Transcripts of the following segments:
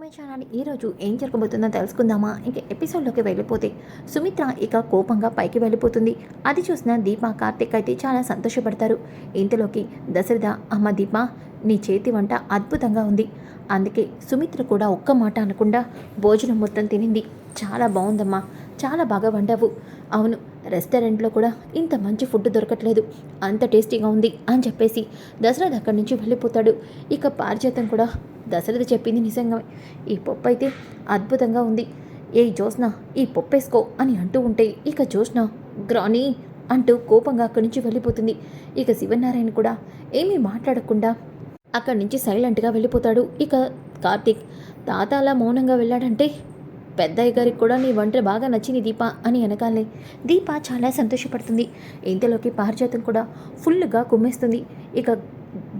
My channel ఈరోజు ఏం జరగబోతుందో తెలుసుకుందామా? ఇంక ఎపిసోడ్లోకి వెళ్ళిపోతే సుమిత్ర ఇక కోపంగా పైకి వెళ్ళిపోతుంది. అది చూసిన దీప కార్తిక్ అయితే చాలా సంతోషపడతారు. ఇంతలోకి దశరథ అమ్మ దీప నీ చేతి వంట అద్భుతంగా ఉంది. అందుకే సుమిత్ర కూడా ఒక్క మాట అనకుండా భోజనం మొత్తం తినింది. చాలా బాగుందమ్మా చాలా బాగా వండావు. అవును రెస్టారెంట్లో కూడా ఇంత మంచి ఫుడ్ దొరకట్లేదు. అంత టేస్టీగా ఉంది అని చెప్పేసి దశరథ్ అక్కడి నుంచి వెళ్ళిపోతాడు. ఇక పారిజాతం కూడా దశరథ చెప్పింది నిజంగా ఈ పప్పు అయితే అద్భుతంగా ఉంది. ఏ జోస్న ఈ పప్పు వేసుకో అని అంటూ ఉంటే ఇక జోస్న గ్రానీ అంటూ కోపంగా అక్కడి నుంచి వెళ్ళిపోతుంది. ఇక శివనారాయణ కూడా ఏమీ మాట్లాడకుండా అక్కడి నుంచి సైలెంట్గా వెళ్ళిపోతాడు. ఇక కార్తీక్ తాత అలా మౌనంగా వెళ్ళాడంటే పెద్దయ్య గారికి కూడా నీ వంట బాగా నచ్చింది దీప అని వెనకాలే దీప చాలా సంతోషపడుతుంది. ఇంతలోకి పారిజాతం కూడా ఫుల్గా కుమ్మేస్తుంది. ఇక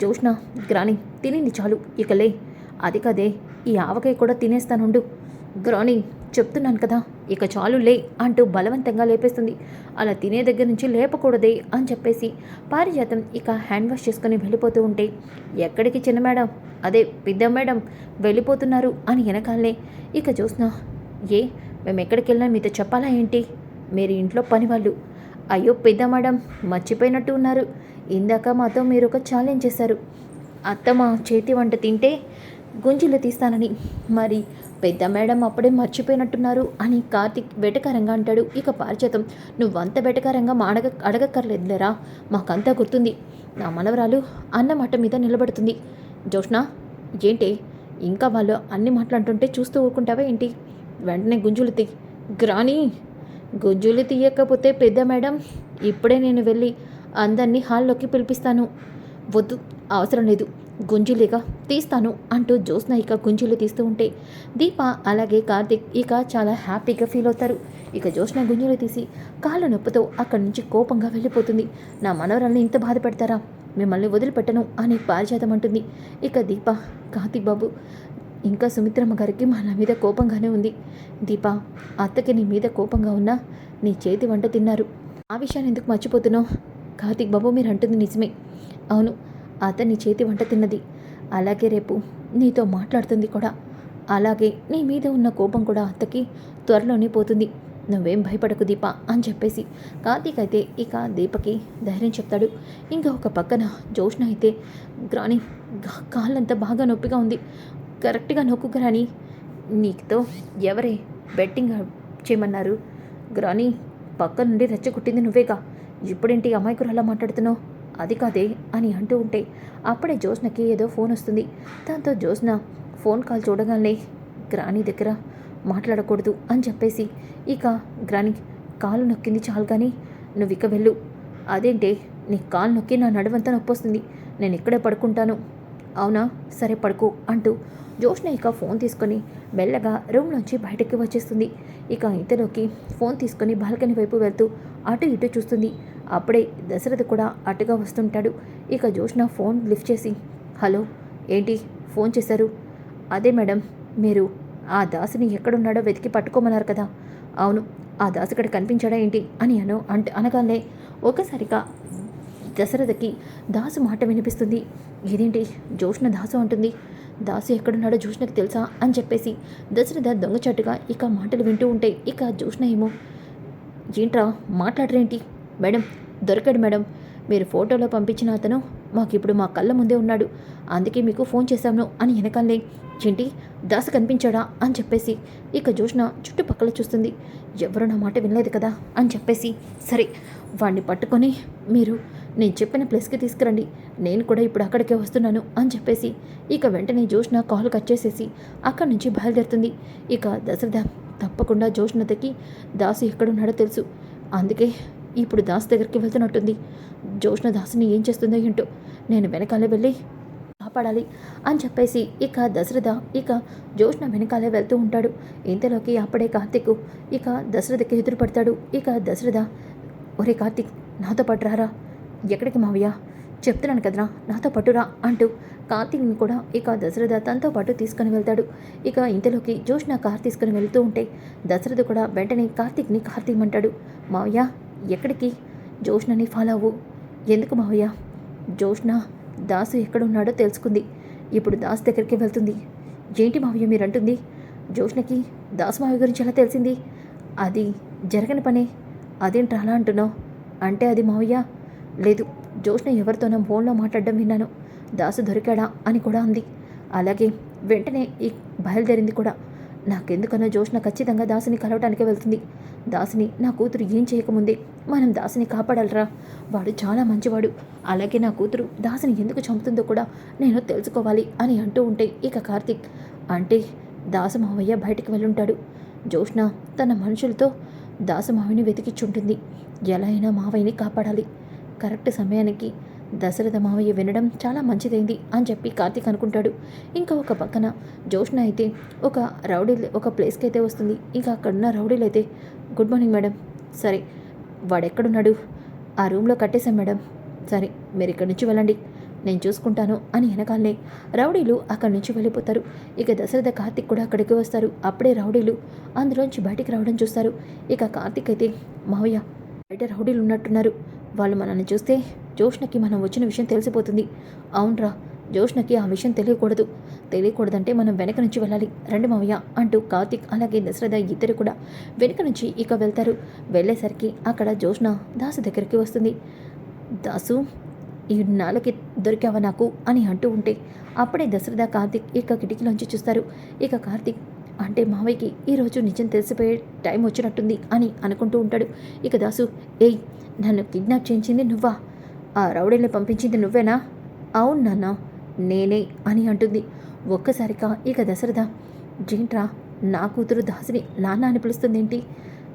జోష్ణ గ్రాని తినింది చాలు. ఇక లే అది కదే ఈ ఆవకాయ కూడా తినేస్తానుండు. గ్రాని చెప్తున్నాను కదా ఇక చాలు లే అంటూ బలవంతంగా లేపేస్తుంది. అలా తినే దగ్గర నుంచి లేపకూడదే అని చెప్పేసి పారిజాతం ఇక హ్యాండ్ వాష్ చేసుకుని వెళ్ళిపోతూ ఉంటే ఎక్కడికి చిన్న మేడం? అదే పెద్ద మేడం వెళ్ళిపోతున్నారు అని వెనకాలనే ఇక చూసినా ఏ మేము ఎక్కడికి వెళ్ళినా మీతో చెప్పాలా ఏంటి? మీరు ఇంట్లో పని వాళ్ళు అయ్యో పెద్ద మేడం మర్చిపోయినట్టు ఉన్నారు. ఇందాక మాతో మీరు ఒక ఛాలెంజ్ చేశారు. అత్త మా చేతి వంట తింటే గుంజులు తీస్తానని. మరి పెద్ద మేడం అప్పుడే మర్చిపోయినట్టున్నారు అని కార్తిక్ వెటకారంగా అంటాడు. ఇక పారిచేతం నువ్వంత వెటకారంగా మా అడగ అడగక్కర్లేదులేరా? మాకంతా గుర్తుంది. నా మనవరాలు అన్న మాట మీద నిలబడుతుంది. జోష్నా ఏంటి? ఇంకా వాళ్ళు అన్ని మాట్లాడుతుంటే చూస్తూ ఊరుకుంటావా ఏంటి? వెంటనే గుంజులు తీ గ్రాని గుంజులు తీయకపోతే పెద్ద మేడం ఇప్పుడే నేను వెళ్ళి అందరినీ హాల్లోకి పిలిపిస్తాను. వద్దు అవసరం లేదు. గుంజులిగా తీస్తాను అంటూ జ్యోత్స్న ఇక గుంజులు తీస్తూ ఉంటే దీప అలాగే కార్తిక్ ఇక చాలా హ్యాపీగా ఫీల్ అవుతారు. ఇక జ్యోత్స్న గుంజులు తీసి కాళ్ళ నొప్పితో అక్కడి నుంచి కోపంగా వెళ్ళిపోతుంది. నా మనవరాల్ని ఇంత బాధ పెడతారా? మిమ్మల్ని వదిలిపెట్టను అని పారిజాతం అంటుంది. ఇక దీప కార్తిక్ బాబు ఇంకా సుమిత్రమ్మ గారికి మన మీద కోపంగానే ఉంది. దీప అత్తకి నీ మీద కోపంగా ఉన్నా నీ చేతి వంట తిన్నారు. ఆ విషయాన్ని ఎందుకు మర్చిపోతున్నావు? కార్తిక్ బాబు మీరు అంటుంది నిజమే. అవును అత్త నీ చేతి వంట తిన్నది. అలాగే రేపు నీతో మాట్లాడుతుంది కూడా. అలాగే నీ మీద ఉన్న కోపం కూడా అత్తకి త్వరలోనే పోతుంది. నువ్వేం భయపడకు దీప అని చెప్పేసి కార్తీక్ అయితే ఇక దీపకి ధైర్యం చెప్తాడు. ఇంకా ఒక పక్కన జోష్న అయితే గ్రాని కాళ్ళంతా బాగా నొప్పిగా ఉంది. కరెక్ట్గా నొక్కు గ్రాని నీకుతో ఎవరే బెట్టింగ్ చేయమన్నారు. గ్రాని పక్క నుండి రెచ్చగొట్టింది నువ్వేగా? ఇప్పుడేంటి అమాయకులు అలా మాట్లాడుతున్నావు? అది కాదే అని అంటూ ఉంటే అప్పుడే జ్యోత్స్నకి ఏదో ఫోన్ వస్తుంది. దాంతో జ్యోత్స్న ఫోన్ కాల్ చూడగానే గ్రాని దగ్గర మాట్లాడకూడదు అని చెప్పేసి ఇక గ్రాని కాలు నొక్కింది చాలు కానీ నువ్వు ఇక వెళ్ళు. అదేంటే నీ కాలు నొక్కి నా నడువంతా నొప్పి వస్తుంది నేను ఇక్కడే పడుకుంటాను. అవునా? సరే పడుకో అంటూ జోష్న ఇక ఫోన్ తీసుకొని మెల్లగా రూమ్లోంచి బయటకి వచ్చేస్తుంది. ఇక ఇంతలోకి ఫోన్ తీసుకొని బాల్కనీ వైపు వెళ్తూ అటు ఇటు చూస్తుంది. అప్పుడే దశరథ్ కూడా అటుగా వస్తుంటాడు. ఇక జోష్న ఫోన్ లిఫ్ట్ చేసి హలో ఏంటి? ఫోన్ చేశారు? అదే మేడం మీరు ఆ దాసుని ఎక్కడున్నాడో వెతికి పట్టుకోమన్నారు కదా. అవును ఆ దాసు ఇక్కడ కనిపించాడా ఏంటి? అని అను అంటే అనగానే ఒకసారిగా దశరథకి దాసు మాట వినిపిస్తుంది. ఇదేంటి? జోష్న దాసు అంటుంది. దాసు ఎక్కడున్నాడో జోష్నకి తెలుసా అని చెప్పేసి దశరథ దొంగచాటుగా ఇక మాటలు వింటూ ఉంటే ఇక జోష్న ఏమో ఏంట్రా మాట్లాడరేంటి? మేడం దొరకడు మేడం. మీరు ఫోటోలో పంపించిన అతను మాకు ఇప్పుడు మా కళ్ళ ముందే ఉన్నాడు. అందుకే మీకు ఫోన్ చేశాను అని వెనకాలే. ఏంటి? దాసు కనిపించాడా? అని చెప్పేసి ఇక జోష్న చుట్టుపక్కల చూస్తుంది. ఎవరు నా మాట వినలేదు కదా? అని చెప్పేసి సరే వాడిని పట్టుకొని మీరు నేను చెప్పిన ప్లేస్కి తీసుకురండి. నేను కూడా ఇప్పుడు అక్కడికే వస్తున్నాను అని చెప్పేసి ఇక వెంటనే జోష్న కాల్ కట్ చేసేసి అక్కడి నుంచి బయలుదేరుతుంది. ఇక దశరథ తప్పకుండా జోష్నతకి దాసు ఎక్కడున్నాడో తెలుసు. అందుకే ఇప్పుడు దాస్ దగ్గరికి వెళ్తున్నట్టుంది. జోష్న దాసుని ఏం చేస్తుందో ఏంటో నేను వెనకాలే వెళ్ళి కాపాడాలి అని చెప్పేసి ఇక దశరథ ఇక జోష్న వెనకాలే వెళ్తూ ఉంటాడు. ఇంతలోకి అప్పుడే కార్తీక్ ఇక దశరథకి ఎదురు పడతాడు ఇక దశరథ ఒరే కార్తీక్ నాతో పాటు రారా? ఎక్కడికి మావయ్య? చెప్తున్నాను కదరా నాతో పట్టురా అంటూ కార్తీక్ని కూడా ఇక దశరథ తనతో పాటు తీసుకుని వెళ్తాడు. ఇక ఇంతలోకి జోష్న కార్ తీసుకుని వెళ్తూ ఉంటే దశరథ కూడా వెంటనే కార్తీక్ని కార్ తీయమంటాడు. మావయ్య ఎక్కడికి? జోష్నని ఫాలో అవ్వు. ఎందుకు మావయ్య? జోష్న దాసు ఎక్కడున్నాడో తెలుసుకుంది. ఇప్పుడు దాస్ దగ్గరికి వెళ్తుంది. ఏంటి మావయ్య మీరు అంటుంది దాసు మావయ్య గురించి ఎలా తెలిసింది? అది జరగని పనే. అదేంట్రా అలా అంటున్నావు? అంటే అది మావయ్య? లేదు జోష్న ఎవరితోనో ఫోన్లో మాట్లాడడం విన్నాను. దాసు దొరికాడా? అని కూడా అంది. అలాగే వెంటనే ఈ బయలుదేరింది కూడా. నాకెందుకన్నా జోష్న ఖచ్చితంగా దాసుని కలవటానికి వెళ్తుంది. దాసుని నా కూతురు ఏం చేయకముందే? మనం దాసుని కాపాడాలరా. వాడు చాలా మంచివాడు. అలాగే నా కూతురు దాసుని ఎందుకు చంపుతుందో కూడా నేను తెలుసుకోవాలి అని అంటూ ఉంటే ఇక కార్తీక్ అంటే దాసు మావయ్య బయటికి వెళ్ళుంటాడు. జోష్న తన మనుషులతో దాసు మావిని వెతికిచ్చుంటుంది. ఎలా అయినా మావయ్యని కాపాడాలి. కరెక్ట్ సమయానికి దశరథ మావయ్య వినడం చాలా మంచిదైంది అని చెప్పి కార్తీక్ అనుకుంటాడు. ఇంకా ఒక పక్కన జోష్న అయితే ఒక రౌడీ ఒక ప్లేస్కి అయితే వస్తుంది. ఇంకా అక్కడున్న రౌడీలు అయితే గుడ్ మార్నింగ్ మేడం. సరే వాడెక్కడున్నాడు? ఆ రూమ్లో కట్టేశాం మేడం. సరే మీరు ఇక్కడి నుంచి వెళ్ళండి. నేను చూసుకుంటాను అని వెనకాలనే రౌడీలు అక్కడి నుంచి వెళ్ళిపోతారు. ఇక దశరథ కార్తిక్ కూడా అక్కడికి వస్తారు. అప్పుడే రౌడీలు అందులోంచి బయటికి రావడం చూస్తారు. ఇక కార్తిక్ అయితే మావయ్య బయట రౌడీలు ఉన్నట్టున్నారు. వాళ్ళు మనల్ని చూస్తే జోష్ణకి మనం వచ్చిన విషయం తెలిసిపోతుంది. అవునరా జోష్ణకి ఆ విషయం తెలియకూడదు. తెలియకూడదంటే మనం వెనక నుంచి వెళ్ళాలి. రండి మావయ్య అంటూ కార్తిక్ అలాగే దశరథ ఇద్దరు కూడా వెనుక నుంచి ఇక వెళ్తారు. వెళ్ళేసరికి అక్కడ జోష్ణ దాసు దగ్గరికి వస్తుంది. దాసు ఈ నాలకి దొరికావా నాకు అని అంటూ ఉంటే అప్పుడే దశరథ కార్తిక్ ఇక కిటికీలోంచి చూస్తారు. ఇక కార్తిక్ అంటే మావయ్యకి ఈరోజు నిజం తెలిసిపోయే టైం వచ్చినట్టుంది అని అనుకుంటూ ఉంటాడు. ఇక దాసు ఏయ్ నన్ను కిడ్నాప్ చేయించింది నువ్వా? ఆ రౌడీని పంపించింది నువ్వేనా? అవును నాన్న నేనే అని అంటుంది. ఒక్కసారిగా ఇక దశరథ జేంట్రా నా కూతురు దాసిని నాన్న అని పిలుస్తుందేంటి?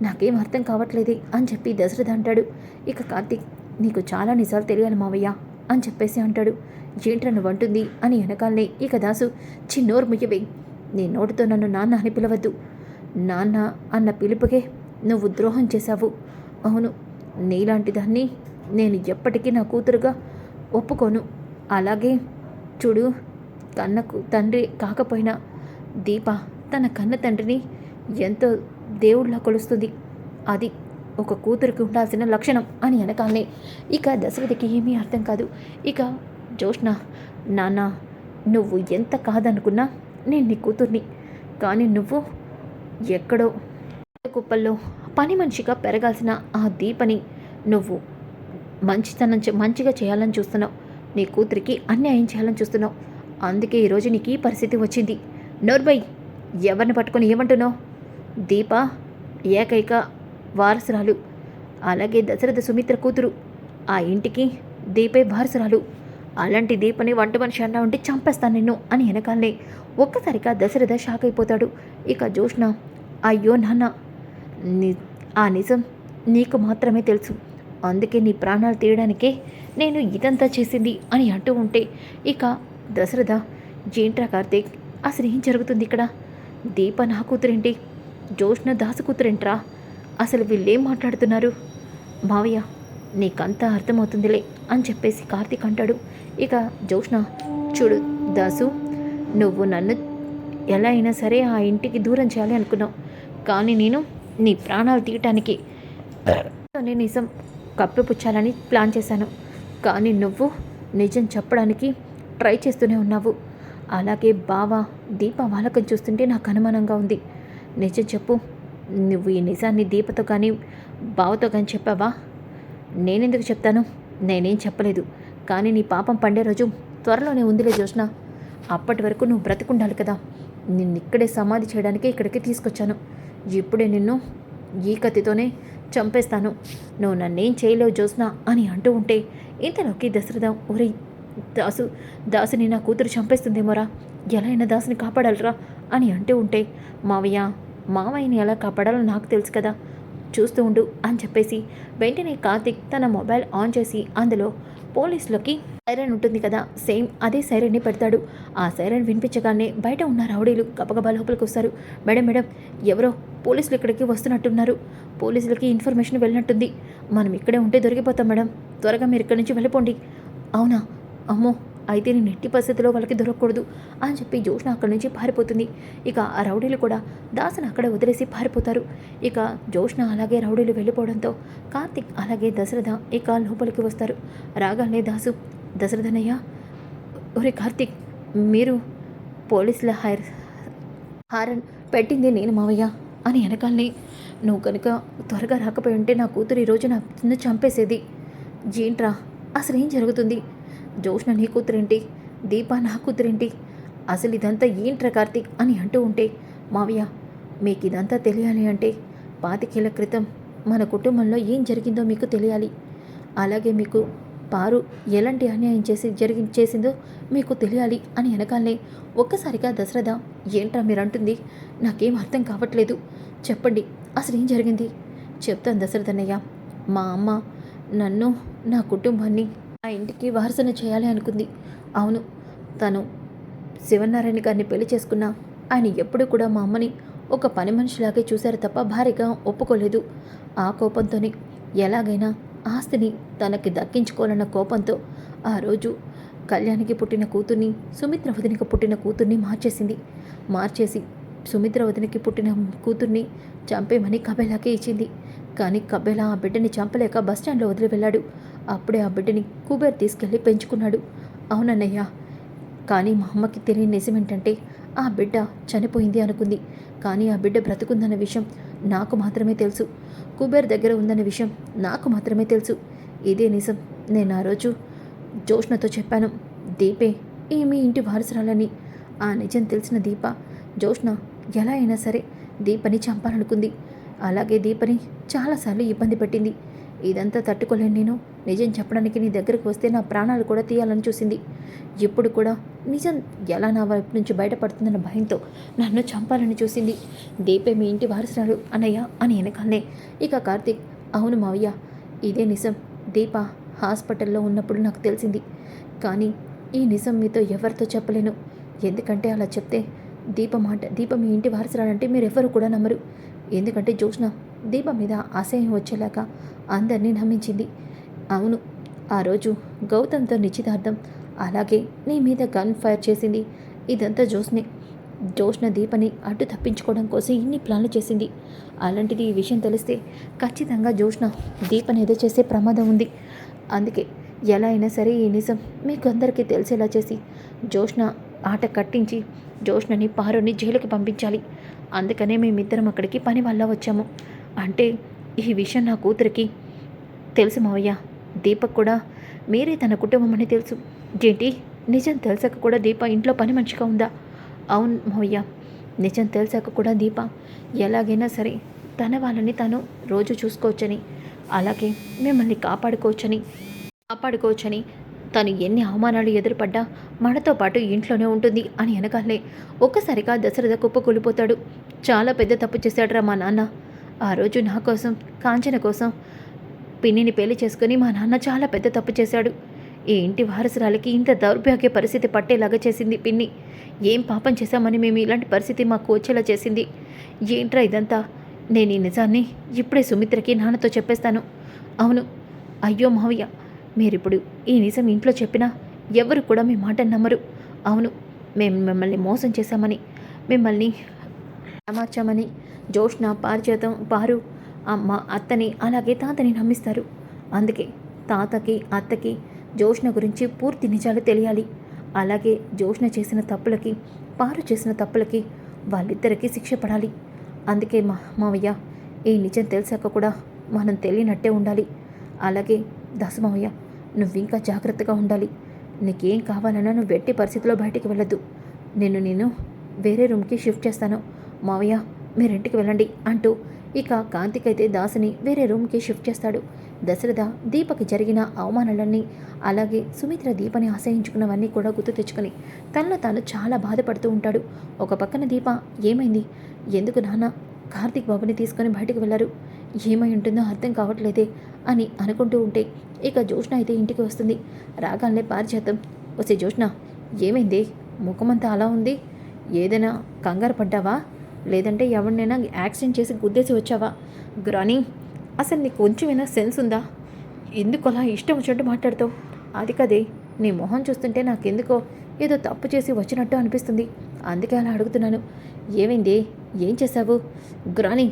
నాకేం అర్థం కావట్లేదే అని చెప్పి దశరథ అంటాడు. ఇక కార్తీక్ నీకు చాలా నిజాలు తెలియాలి మావయ్య అని చెప్పేసి అంటాడు. జేంట్రా నువ్వంటుంది? అని వెనకాలనే ఇక దాసు చిన్నోరు ముయ్యవే నీ నోటితో నన్ను నాన్న అని పిలవద్దు. నాన్న అన్న పిలుపుకే నువ్వు ద్రోహం చేశావు. అవును నీలాంటి దాన్ని నేను ఎప్పటికీ నా కూతురుగా ఒప్పుకోను. అలాగే చూడు కన్నకు తండ్రి కాకపోయినా దీప తన కన్న తండ్రిని ఎంతో దేవుళ్ళ కొలుస్తుంది. అది ఒక కూతురికి ఉండాల్సిన లక్షణం అని వెనకాలనే ఇక దశరథికి ఏమీ అర్థం కాదు. ఇక జోష్ణ నాన్న నువ్వు ఎంత కాదనుకున్నా నేను నీ కూతుర్ని. కానీ నువ్వు ఎక్కడో కుప్పల్లో పని మనిషిగా పెరగాల్సిన ఆ దీపని నువ్వు మంచితనం మంచిగా చేయాలని చూస్తున్నావు. నీ కూతురికి అన్యాయం చేయాలని చూస్తున్నావు. అందుకే ఈరోజు నీకు ఈ పరిస్థితి వచ్చింది. నోర్బై ఎవరిని పట్టుకొని ఏమంటున్నావు? దీప ఏకైక వారసురాలు. అలాగే దశరథ సుమిత్ర కూతురు. ఆ ఇంటికి దీపే వారసురాలు. అలాంటి దీపని వంట మనిషి అన్నా ఉంటే చంపేస్తాను నిన్ను అని వెనకాలనే ఒక్కసారిగా దశరథ షాక్ అయిపోతాడు. ఇక జోష్ణ అయ్యో నాన్న ఆ నిజం నీకు మాత్రమే తెలుసు. అందుకే నీ ప్రాణాలు తీయడానికే నేను ఇదంతా చేసింది అని అంటూ ఉంటే ఇక దశరథ జేంట్రా కార్తీక్ అసలు ఏం జరుగుతుంది ఇక్కడ? దీప నా కూతురేంటి? జోష్ణ దాసు కూతురేంట్రా? అసలు వీళ్ళేం మాట్లాడుతున్నారు? మావయ్య నీకంతా అర్థమవుతుందిలే అని చెప్పేసి కార్తీక్ అంటాడు. ఇక జోష్ణ చూడు దాసు నువ్వు నన్ను ఎలా అయినా సరే ఆ ఇంటికి దూరం చేయాలి అనుకున్నావు. కానీ నేను నీ ప్రాణాలు తీయటానికి నేను నిజం కప్పిపుచ్చాలని ప్లాన్ చేశాను. కానీ నువ్వు నిజం చెప్పడానికి ట్రై చేస్తూనే ఉన్నావు. అలాగే బావ దీప వాళ్ళకం చూస్తుంటే నాకు అనుమానంగా ఉంది. నిజం చెప్పు నువ్వు ఈ నిజాన్ని దీపతో కానీ బావతో కానీ చెప్పావా? నేనెందుకు చెప్తాను? నేనేం చెప్పలేదు. కానీ నీ పాపం పండే రోజు త్వరలోనే ఉందిలే జోష్న అప్పటి వరకు నువ్వు బ్రతికుండాలి కదా. నిన్ను ఇక్కడే సమాధి చేయడానికి ఇక్కడికి తీసుకొచ్చాను. ఇప్పుడే నిన్ను ఈ కత్తితోనే చంపేస్తాను. నువ్వు నన్నేం చేయలేవు జోస్నా అని అంటూ ఉంటే ఇంతలోకి దశరథ ఒరే దాసు దాసుని నా కూతురు చంపేస్తుందేమోరా? ఎలా అయినా దాసుని కాపాడాలరా? అని అంటూ ఉంటే మావయ్య మావయ్యని ఎలా కాపాడాలో నాకు తెలుసు కదా. చూస్తూ ఉండు అని చెప్పేసి వెంటనే కార్తిక్ తన మొబైల్ ఆన్ చేసి అందులో పోలీసులకి సైరన్ ఉంటుంది కదా సేమ్ అదే సైరన్ని పెడతాడు. ఆ సైరన్ వినిపించగానే బయట ఉన్న రౌడీలు గబగబా లోపలికి వస్తారు. మేడం మేడం ఎవరో పోలీసులు ఇక్కడికి వస్తున్నట్టున్నారు. పోలీసులకి ఇన్ఫర్మేషన్ వెళ్ళినట్టుంది. మనం ఇక్కడే ఉంటే దొరికిపోతాం మేడం. త్వరగా మీరు ఇక్కడి నుంచి వెళ్ళిపోండి. అవునా? అమ్మో అయితే నేను ఎట్టి పరిస్థితిలో వాళ్ళకి దొరకకూడదు అని చెప్పి జోష్న అక్కడి నుంచి పారిపోతుంది. ఇక ఆ రౌడీలు కూడా దాసును అక్కడ వదిలేసి పారిపోతారు. ఇక జోష్న అలాగే రౌడీలు వెళ్ళిపోవడంతో కార్తిక్ అలాగే దశరథ ఇక లోపలికి వస్తారు. రాగానే దాసు దశరథనయ్య ఒరే కార్తిక్ మీరు పోలీసుల హైర్ హారన్ పెట్టింది నేను మావయ్య అని వెనకాలని నువ్వు కనుక త్వరగా రాకపోయి ఉంటే నా కూతురు ఈరోజు నా చంపేసేది. జీంట్రా అసలు ఏం జరుగుతుంది? జోష్న నీ కూతురేంటి దీప నా కూతురేంటి అసలు ఇదంతా ఏంట్రా కార్తీక్ అని అంటూ ఉంటే మావయ్య మీకు ఇదంతా తెలియాలి అంటే పాతికేళ్ళ క్రితం మన కుటుంబంలో ఏం జరిగిందో మీకు తెలియాలి. అలాగే మీకు పారు ఎలాంటి అన్యాయం చేసి జరిగి చేసిందో మీకు తెలియాలి అని వెనకాలనే ఒక్కసారిగా దశరథ ఏంట్రా మీరు అంటుంది నాకేం అర్థం కావట్లేదు. చెప్పండి అసలు ఏం జరిగింది? చెప్తాను దశరథన్నయ్య మా అమ్మ నన్ను నా కుటుంబాన్ని ఇంటికి వారసన చేయాలి అనుకుంది. అవును తను శివనారాయణ గారిని పెళ్ళి చేసుకున్నా. ఆయన ఎప్పుడూ కూడా మా అమ్మని ఒక పని మనిషిలాగే చూశారు తప్ప భారీగా ఒప్పుకోలేదు. ఆ కోపంతోనే ఎలాగైనా ఆస్తిని తనకి దక్కించుకోవాలన్న కోపంతో ఆ రోజు కళ్యాణికి పుట్టిన కూతుర్ని సుమిత్ర వదినికి పుట్టిన కూతుర్ని మార్చేసింది. మార్చేసి సుమిత్ర వదినికి పుట్టిన కూతుర్ని చంపేమని కబేలాకే ఇచ్చింది. కానీ కబేలా ఆ బిడ్డని చంపలేక బస్టాండ్లో వదిలి వెళ్ళాడు. అప్పుడే ఆ బిడ్డని కుబేర్ తీసుకెళ్ళి పెంచుకున్నాడు. అవునన్నయ్య కానీ మా అమ్మకి తెలియని నిజం ఏంటంటే ఆ బిడ్డ చనిపోయింది అనుకుంది. కానీ ఆ బిడ్డ బ్రతుకుందన్న విషయం నాకు మాత్రమే తెలుసు. కుబేర్ దగ్గర ఉందన్న విషయం నాకు మాత్రమే తెలుసు. ఇదే నిజం. నేను ఆ రోజు జోష్ణతో చెప్పాను. దీపే ఈ మీ ఇంటి వారసురాలని. ఆ నిజం తెలిసిన దీప జోష్ణ ఎలా అయినా సరే దీపని చంపాలనుకుంది. అలాగే దీపని చాలాసార్లు ఇబ్బంది పెట్టింది. ఇదంతా తట్టుకోలేను నేను. నిజం చెప్పడానికి నీ దగ్గరకు వస్తే నా ప్రాణాలు కూడా తీయాలని చూసింది. ఇప్పుడు కూడా నిజం ఎలా నా వైపు నుంచి బయటపడుతుందన్న భయంతో నన్ను చంపాలని చూసింది. దీపే మీ ఇంటి వారసురాలు అన్నయ్య అని వెనకాలనే. ఇక కార్తీక్ అవును మావయ్య ఇదే నిజం. దీప హాస్పిటల్లో ఉన్నప్పుడు నాకు తెలిసింది. కానీ ఈ నిజం మీతో ఎవరితో చెప్పలేను. ఎందుకంటే అలా చెప్తే దీప మాట దీప మీ ఇంటి వారసురాలంటే మీరెవ్వరూ కూడా నమ్మరు. ఎందుకంటే జోష్న దీప మీద అసహ్యం వచ్చేలాగా అందరినీ నమ్మించింది. అవును ఆ రోజు గౌతమ్తో నిశ్చితార్థం. అలాగే నీ మీద గన్ ఫైర్ చేసింది. ఇదంతా జోస్నే జోష్న దీపని అడ్డు తప్పించుకోవడం కోసం ఇన్ని ప్లాన్లు చేసింది. అలాంటిది ఈ విషయం తెలిస్తే ఖచ్చితంగా జోష్న దీపని ఏదో చేసే ప్రమాదం ఉంది. అందుకే ఎలా అయినా సరే ఈ నిజం మీకు అందరికీ తెలిసేలా చేసి జోష్న ఆట కట్టించి జోష్నని పారుని జైలుకి పంపించాలి. అందుకనే మేమిద్దరం అక్కడికి పని వల్ల వచ్చాము. అంటే ఈ విషయం నా కూతురికి తెలుసు మావయ్య. దీపక్ కూడా మీరే తన కుటుంబం అని తెలుసు. ఏంటి నిజం తెలిసాక కూడా దీప ఇంట్లో పని మంచిగా ఉందా? అవును మోయ్య నిజం తెలిసాక కూడా దీప ఎలాగైనా సరే తన వాళ్ళని తను రోజు చూసుకోవచ్చని అలాగే మిమ్మల్ని కాపాడుకోవచ్చని కాపాడుకోవచ్చని తను ఎన్ని అవమానాలు ఎదురుపడ్డా మనతో పాటు ఇంట్లోనే ఉంటుంది అని వెనకాలే ఒక్కసారిగా దశరథ కుప్పకూలిపోతాడు. చాలా పెద్ద తప్పు చేశాడురా మా నాన్న. ఆ రోజు నా కోసం కాంచన కోసం పిన్నిని పెళ్ళి చేసుకుని మా నాన్న చాలా పెద్ద తప్పు చేశాడు. ఈ ఇంటి వారసురాలకి ఇంత దౌర్భాగ్య పరిస్థితి పట్టేలాగా చేసింది పిన్ని. ఏం పాపం చేశామని మేము ఇలాంటి పరిస్థితి మాకు వచ్చేలా చేసింది. ఏంట్రా ఇదంతా? నేను ఈ నిజాన్ని ఇప్పుడే సుమిత్రకి నాన్నతో చెప్పేస్తాను. అవును. అయ్యో మావయ్య మీరిప్పుడు ఈ నిజం ఇంట్లో చెప్పినా ఎవరు కూడా మీ మాట నమ్మరు. అవును మేము మిమ్మల్ని మోసం చేశామని మిమ్మల్ని అమార్చామని జోష్న పారిచేతం పారు అమ్మ అత్తని అలాగే తాతని నమ్మిస్తారు. అందుకే తాతకి అత్తకి జోష్ణ గురించి పూర్తి నిజాలు తెలియాలి. అలాగే జోష్ణ చేసిన తప్పులకి పారు చేసిన తప్పులకి వాళ్ళిద్దరికీ శిక్ష పడాలి. అందుకే మా మావయ్య ఈ నిజం తెలిసాక కూడా మనం తెలియనట్టే ఉండాలి. అలాగే దాసమావయ్య నువ్వు ఇంకా జాగ్రత్తగా ఉండాలి. నీకేం కావాలన్నా నువ్వు వెట్టి పరిస్థితిలో బయటికి వెళ్ళొద్దు. నేను నేను వేరే రూమ్కి షిఫ్ట్ చేస్తాను. మావయ్య మీరింటికి వెళ్ళండి అంటూ ఇక కాంతికైతే దాసుని వేరే రూమ్కి షిఫ్ట్ చేస్తాడు. దశరథ దీపకి జరిగిన అవమానాలన్నీ అలాగే సుమిత్ర దీపని ఆశ్రయించుకున్నవన్నీ కూడా గుర్తు తెచ్చుకొని తనలో తాను చాలా బాధపడుతూ ఉంటాడు. ఒక పక్కన దీప ఏమైంది? ఎందుకు నాన్న కార్తీక్ బాబుని తీసుకొని బయటకు వెళ్ళారు? ఏమై ఉంటుందో అర్థం కావట్లేదే అని అనుకుంటూ ఉంటే ఇక జోష్ణ అయితే ఇంటికి వస్తుంది. రాగానే పారిచేద్దాం వస్తే జోష్ణ ఏమైంది? ముఖమంతా అలా ఉంది? ఏదైనా కంగారు పడ్డావా? లేదంటే ఎవరినైనా యాక్సిడెంట్ చేసి గుద్దేసి వచ్చావా? గ్రాని అసలు నీకు కొంచెమైనా సెన్స్ ఉందా? ఎందుకు అలా ఇష్టం వచ్చినట్టు మాట్లాడతావు? అది కదే నీ మొహం చూస్తుంటే నాకెందుకో ఏదో తప్పు చేసి వచ్చినట్టు అనిపిస్తుంది. అందుకే అలా అడుగుతున్నాను. ఏమైంది? ఏం చేశావు? గ్రాని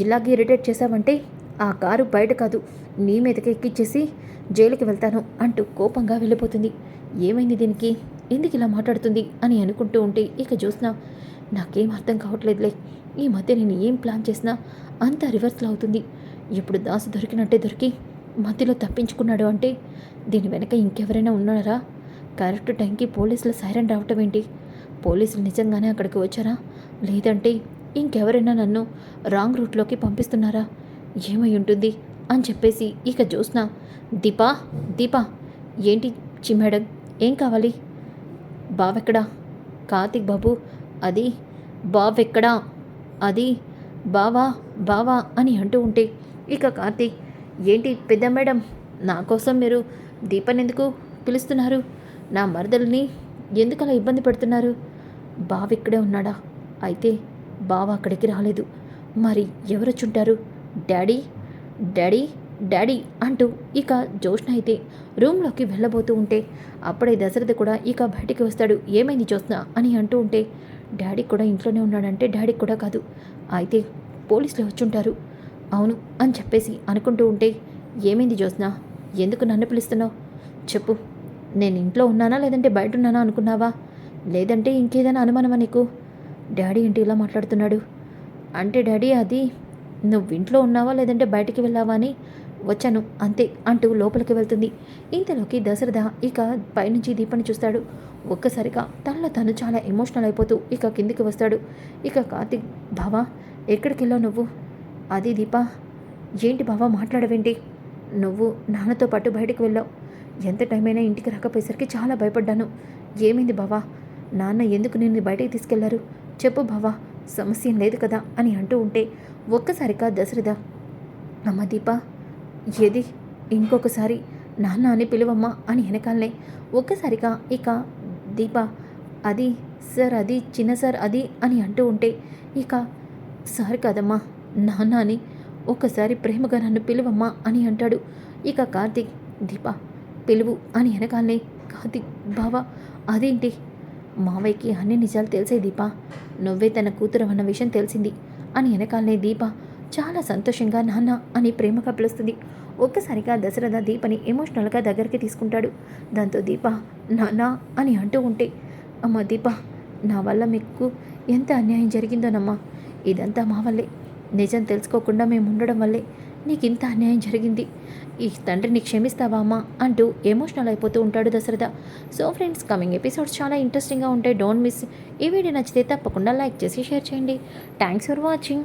ఇలాగే ఇరిటేట్ చేశావంటే ఆ కారు బయట కాదు నీ మీదకి ఎక్కిచ్చేసి జైలుకి వెళ్తాను అంటూ కోపంగా వెళ్ళిపోతుంది. ఏమైంది దీనికి? ఎందుకు ఇలా మాట్లాడుతుంది అని అనుకుంటూ ఉంటే ఇక జ్యోత్స్న నాకేం అర్థం కావట్లేదులే. ఈ మధ్య నేను ఏం ప్లాన్ చేసినా అంత రివర్స్లో అవుతుంది. ఇప్పుడు దాసు దొరికినట్టే దొరికి మధ్యలో తప్పించుకున్నాడు అంటే దీని వెనక ఇంకెవరైనా ఉన్నారా? కరెక్ట్ టైంకి పోలీసుల సైరన్ రావటం ఏంటి? పోలీసులు నిజంగానే అక్కడికి వచ్చారా? లేదంటే ఇంకెవరైనా నన్ను రాంగ్ రూట్లోకి పంపిస్తున్నారా? ఏమై ఉంటుంది? అని చెప్పేసి ఇక జ్యోత్స్న దీపా దీపా ఏంటి చి మేడం ఏం కావాలి? బావెక్కడా? కార్తిక్ బాబు అది బావెక్కడా అది బావా బావా అని అంటూ ఉంటే ఇక కార్తీక్ ఏంటి పెద్ద మేడం నా కోసం మీరు దీపని ఎందుకు పిలుస్తున్నారు? నా మరదల్ని ఎందుకు అలా ఇబ్బంది పెడుతున్నారు? బావ ఇక్కడే ఉన్నాడా? అయితే బావ అక్కడికి రాలేదు. మరి ఎవరొచ్చుంటారు డాడీ డాడీ డాడీ అంటూ ఇక జోష్ణ అయితే రూమ్లోకి వెళ్ళబోతూ ఉంటే అప్పుడే దశరథ కూడా ఇక బయటికి వస్తాడు. ఏమైంది జోష్ణ అని అంటూ ఉంటే డాడీ కూడా ఇంట్లోనే ఉన్నాడంటే డాడీ కూడా కాదు. అయితే పోలీసులు వచ్చుంటారు. అవును అని చెప్పేసి అనుకుంటూ ఉంటే ఏమైంది జోస్న ఎందుకు నన్ను పిలుస్తున్నావు? చెప్పు. నేను ఇంట్లో ఉన్నానా లేదంటే బయట ఉన్నానా అనుకున్నావా? లేదంటే ఇంకేదైనా అనుమానమా నీకు? డాడీ ఏంటి ఇలా మాట్లాడుతున్నాడు? అంటే డాడీ అది నువ్వు ఇంట్లో ఉన్నావా లేదంటే బయటికి వెళ్ళావా అని వచ్చాను అంతే అంటూ లోపలికి వెళ్తుంది. ఇంతలోకి దశరథ ఇక పైనుంచి దీపని చూస్తాడు. ఒక్కసారిగా తనలో తను చాలా ఎమోషనల్ అయిపోతూ ఇక కిందికి వస్తాడు. ఇక కార్తిక్ బావా ఎక్కడికి వెళ్ళావు నువ్వు? అది దీపా ఏంటి బావా మాట్లాడవేంటి? నువ్వు నాన్నతో పాటు బయటికి వెళ్ళావు. ఎంత టైం అయినా ఇంటికి రాకపోయేసరికి చాలా భయపడ్డాను. ఏమైంది బావా? నాన్న ఎందుకు నిన్ను బయటికి తీసుకెళ్ళారు? చెప్పు బావా సమస్య లేదు కదా? అని అంటూ ఉంటే ఒక్కసారిగా దశరథ అమ్మ దీప ఏది? ఇంకొకసారి నాన్న అని పిలువమ్మా అని వెనకాలనే. ఒక్కసారిగా ఇక దీప అది సార్ అది చిన్న సార్ అది అని అంటూ ఉంటే ఇక సార్ కాదమ్మా నాన్న అని ఒక్కసారి ప్రేమగా నన్ను పిలువమ్మా అని అంటాడు. ఇక కార్తీక్ దీప పిలువు అని వెనకాలనే. కార్తీక్ బావా అదేంటి? మావయ్యకి అన్ని నిజాలు తెలిసే దీప. నువ్వే తన కూతురు అన్న విషయం తెలిసింది అని వెనకాలనే దీప చాలా సంతోషంగా నాన్న అని ప్రేమగా పిలుస్తుంది. ఒక్కసారిగా దశరథ దీపని ఎమోషనల్గా దగ్గరికి తీసుకుంటాడు. దాంతో దీప నాన్న అని అంటూ ఉంటే అమ్మ దీప నా వల్ల మీకు ఎంత అన్యాయం జరిగిందోనమ్మా. ఇదంతా మా వల్లే. నిజం తెలుసుకోకుండా మేము ఉండడం వల్లే నీకు ఇంత అన్యాయం జరిగింది. ఈ తండ్రిని క్షమిస్తావా అమ్మా? అంటూ ఎమోషనల్ అయిపోతూ ఉంటాడు Dasharatha. So friends coming episodes చాలా ఇంట్రెస్టింగ్గా ఉంటాయి. Don't miss. ఈ వీడియో నచ్చితే తప్పకుండా లైక్ చేసి షేర్ చేయండి. Thanks for watching.